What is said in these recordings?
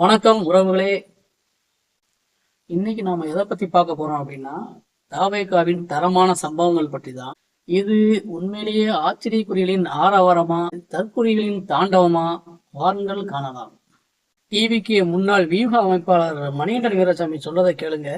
வணக்கம் உறவுகளே. இன்னைக்கு நாம எதை பத்தி பார்க்க போறோம் அப்படின்னா தாவேகாவின் தரமான சம்பவங்கள் பற்றி தான் இது உண்மையிலேயே ஆச்சரியக்குறிகளின் ஆரவாரமா தற்குறிகளின் தாண்டவமா வாருங்கள் காணலாம். டிவிக்கு முன்னாள் வியூக அமைப்பாளர் மணிகண்டன் வீரசாமி சொல்றதை கேளுங்க.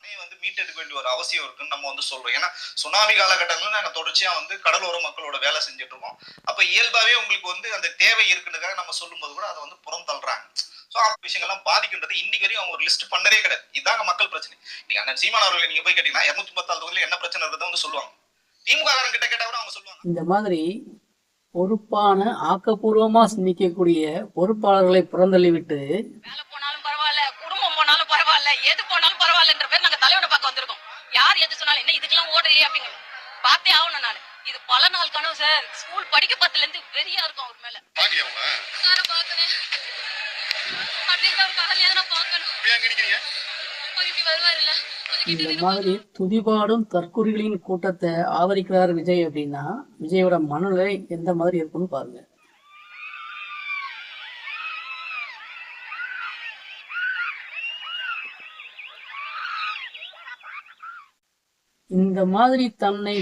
உடனே வந்து மீட்டெடுக்க வேண்டிய ஒரு அவசியம் இருக்குன்னு நம்ம வந்து சொல்றோம். ஏன்னா சுனாமி காலகட்டங்களில் நாங்க தொடர்ச்சியா வந்து கடலோர மக்களோட வேலை செஞ்சுட்டு இருக்கோம் அப்ப இயல்பாவே உங்களுக்கு வந்து அந்த தேவை இருக்குன்றதுக்காக நம்ம சொல்லும்போது கூட அதை வந்து புறம் தள்ளுறாங்க. ஸோ அந்த விஷயங்கள்லாம் பாதிக்கின்றது இன்னைக்கு வரையும் அவங்க ஒரு லிஸ்ட் பண்ணதே கிடையாது. இதாங்க மக்கள் பிரச்சனை. நீங்க அண்ணன் சீமான் அவர்களை நீங்க போய் கேட்டீங்கன்னா இருநூத்தி பத்தாறு தொகுதியில் என்ன பிரச்சனை இருக்கிறத வந்து சொல்லுவாங்க. திமுக காரன் கிட்ட கேட்டா கூட அவங்க சொல்லுவாங்க. இந்த மாதிரி பொறுப்பான ஆக்கப்பூர்வமா சிந்திக்கக்கூடிய பொறுப்பாளர்களை புறந்தள்ளிவிட்டு வேலை போனாலும் பரவாயில்ல குடும்பம் போனாலும் பரவாயில்ல எது போனாலும் பரவாயில்லன்ற பேர் நாங்க தலைவனை பார்க்க வந்திருக்கோம். யார் எது சொன்னாலும் என்ன இதுக்கெல்லாம் ஓடுறியே அப்படிங்க பார்த்தே ஆகணும் நான். இது பல நாள் கனவு சார். ஸ்கூல் படிக்க பத்துல இருந்து வெறியா இருக்கும் அவர் மேல. சார பாக்குறேன். அப்படின்ற ஒரு பார்க்கணும். இப்படி வருவாருல்ல? இந்த மாதிரி துதிபாடும் தற்குறிகளின் கூட்டத்தை ஆதரிக்கிறார் விஜய் அப்படின்னா விஜயோட மனநிலை எந்த மாதிரி இருக்குன்னு பாருங்க. இந்த மாதிரி தன்னை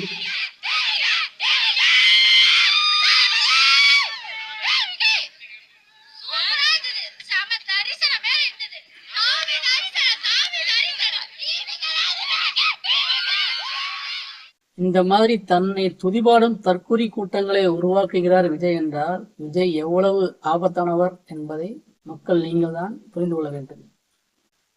இந்த மாதிரி தன்னை துதிபாடும் தற்கொலை கூட்டங்களை உருவாக்குகிறார் விஜய் என்றால் விஜய் எவ்வளவு ஆபத்தானவர் என்பதை மக்கள் நீங்கள் தான் புரிந்து கொள்ள வேண்டும்.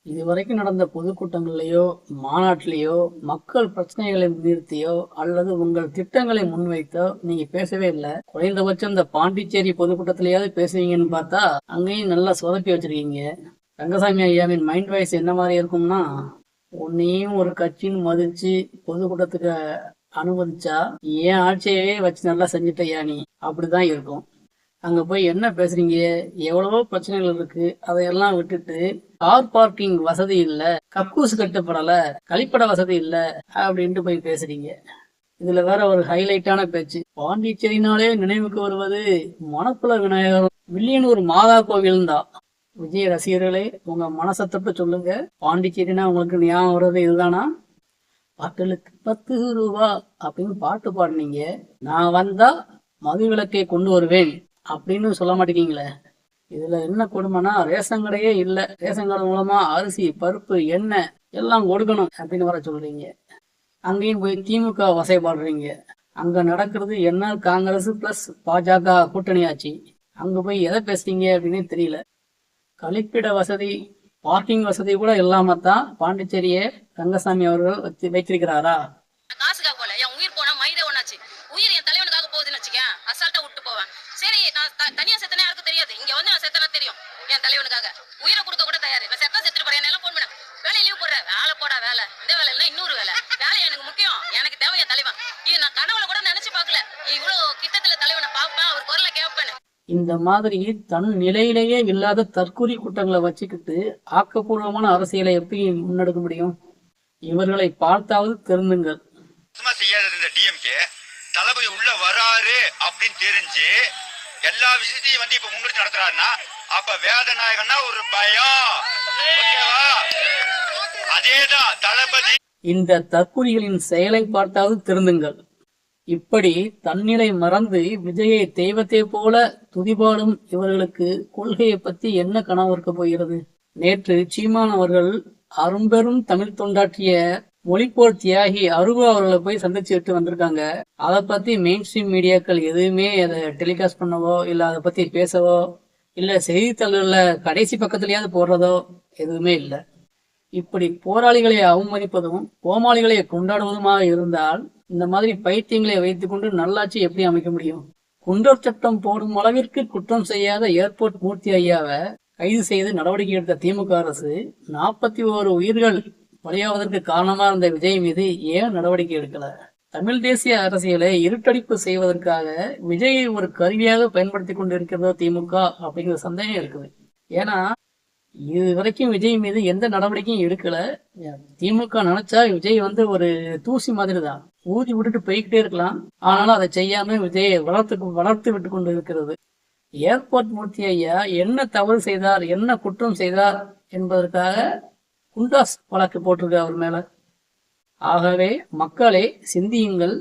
இதுவரைக்கும் நடந்த பொதுக்கூட்டங்களிலேயோ மாநாட்டிலேயோ மக்கள் பிரச்சனைகளை நிறுத்தியோ அல்லது உங்கள் திட்டங்களை முன்வைத்தோ நீங்க பேசவே இல்லை. குறைந்தபட்சம் இந்த பாண்டிச்சேரி பொதுக்கூட்டத்திலேயாவது பேசுவீங்கன்னு பார்த்தா அங்கேயும் நல்லா சொதப்பி வச்சிருக்கீங்க. ரங்கசாமி ஐயாவின் மைண்ட் வாய்ஸ் என்ன மாதிரி இருக்கும்னா உன்னையும் ஒரு கட்சின்னு மதிச்சு பொதுக்கூட்டத்துக்கு அனுமதிச்சா ஏன் ஆட்சியவே வச்சு நல்லா செஞ்சுட்டயா நீ. அப்படிதான் இருக்கும். அங்க போய் என்ன பேசுறீங்க? எவ்வளவோ பிரச்சனைகள் இருக்கு. அதையெல்லாம் விட்டுட்டு கார் பார்க்கிங் வசதி இல்ல. கக்கூஸ் கட்டப்படல. கழிப்பட வசதி இல்ல. அப்படின்ட்டு போய் பேசுறீங்க. இதுல வேற ஒரு ஹைலைட்டான பேச்சு. பாண்டிச்சேரினாலே நினைவுக்கு வருவது மணக்குள விநாயகர். வில்லியனூர் மாதா கோவில் தான். விஜய் ரசிகர்களே உங்க மனசை தொட்டு சொல்லுங்க. பாண்டிச்சேரினா உங்களுக்கு ஞாபகம் வர்றது இதுதானா? பாட்டலுக்கு பத்து ரூபா அப்படின்னு பாட்டு பாடினீங்க. நான் வந்தா மது விளக்கை கொண்டு வருவேன். அப்படின்னு சொல்ல மாட்டேங்கிங்களே இதுல என்ன கொடுமைனா ரேஷன் கடையே இல்ல. ரேஷன் கடை மூலமா அரிசி பருப்பு எண்ணெய் எல்லாம் கொடுக்கணும் அப்படின்னு வர சொல்றீங்க. அங்கேயும் போய் திமுக வசைப்பாடுறீங்க அங்க நடக்கிறது என்ன? காங்கிரஸ் பிளஸ் பாஜக கூட்டணி ஆச்சு அங்க போய் எதை பேசுறீங்க அப்படின்னு தெரியல. கழிப்பிட வசதி பார்க்கிங் வசதி கூட இல்லாம தான் பாண்டிச்சேரியை ரங்கசாமி அவர்கள் வச்சு வைத்திருக்கிறாரா காசுக்காக போல என் உயிர் போனா மயிரே ஒண்ணாச்சு உயிர் என் தலைவனுக்காக போகுதுன்னு வச்சுக்கேன் அசால்ட்டா விட்டு போவேன். சரி நான் தனியா செத்தனா யாருக்கும் தெரியாது. இங்க வந்து நான் செத்தனா தெரியும் என் தலைவனுக்காக. உயிரை கொடுக்க கூட தயாரு. நான் செத்தா செத்துட்டு போறேன். எல்லாம் போன் பண்ண. வேலையை லீவ் போடுற. வேலை போடா வேலை. இந்த வேலை இல்லை இன்னொரு வேலை. வேலை எனக்கு முக்கியம். எனக்கு தேவை என் தலைவன். இது நான் கனவுல கூட நினைச்சு பார்க்கல. இவ்வளவு கிட்டத்துல தலைவனை பார்ப்பேன் அவர் குரலை கேட்பேன் இந்த மாதிரி தன் நிலையிலேயே இல்லாத தற்கொலை கூட்டங்களை வச்சுக்கிட்டு ஆக்கப்பூர்வமான அரசியலை எப்படி முன்னெடுக்க முடியும்? இவர்களை பார்த்தாவது திருந்துங்கள் சுத்தமா செய்யாத இந்த டிஎம்கே தளபதி உள்ள வராரு அப்படின்னு தெரிஞ்சு எல்லா விஷயத்தையும் வந்து இப்ப முன்னெடுத்து நடத்துறாருன்னா அப்ப வேதநாயகன்னா ஒரு பயம். ஓகேவா? அதேதான் தளபதி. இந்த தற்குறிகளின் செயலை பார்த்தாவது திருந்துங்கள். இப்படி தன்னிலை மறந்து விஜயை தெய்வத்தை போல துதிபாடும் இவர்களுக்கு கொள்கையை பத்தி என்ன கனவு இருக்க போகிறது? நேற்று சீமான் அவர்கள் அரும்பெரும் தமிழ் தொண்டாற்றிய மொழிப்போர் தியாகி அருகு அவர்களை போய் சந்திச்சுட்டு வந்திருக்காங்க. அதை பத்தி மெயின் ஸ்ட்ரீம் மீடியாக்கள் எதுவுமே அதை டெலிகாஸ்ட் பண்ணவோ இல்லை அதை பத்தி பேசவோ இல்லை செய்தித்தாள்களில் கடைசி பக்கத்துலயாவது போடுறதோ எதுவுமே இல்லை. இப்படி போராளிகளை அவமதிப்பதும் கோமாளிகளை கொண்டாடுவதுமாக இருந்தால் இந்த மாதிரி பைத்தியங்களை வைத்துக்கொண்டு நல்லாட்சி எப்படி அமைக்க முடியும்? குண்டர் சட்டம் போடும் அளவிற்கு குற்றம் செய்யாத ஏர்போர்ட் மூர்த்தி ஐயாவை கைது செய்து நடவடிக்கை எடுத்த திமுக அரசு நாற்பத்தி ஓரு உயிர்கள் பலியாவதற்கு காரணமா இருந்த விஜய் மீது ஏன் நடவடிக்கை எடுக்கல? தமிழ் தேசிய அரசியலை இருட்டடிப்பு செய்வதற்காக விஜயை ஒரு கருவியாக பயன்படுத்தி கொண்டு இருக்கிறதோ திமுக அப்படிங்கிற சந்தேகம் இருக்குது. ஏன்னா இது வரைக்கும் விஜய் மீது எந்த நடவடிக்கையும் எடுக்கல. திமுக நினைச்சா விஜய் வந்து ஒரு தூசி மாதிரி தான் ஊதி விட்டுட்டு போய்கிட்டே இருக்கலாம். ஆனாலும் அதை செய்யாம விஜயை வளர்த்து வளர்த்து விட்டு கொண்டு இருக்கிறது ஏர்போர்ட் மூர்த்தி ஐயா என்ன தவறு செய்தார் என்ன குற்றம் செய்தார் என்பதற்காக குண்டாஸ் வழக்கு போட்டிருக்கு அவர் மேல. ஆகவே மக்களே சிந்தியுங்கள்.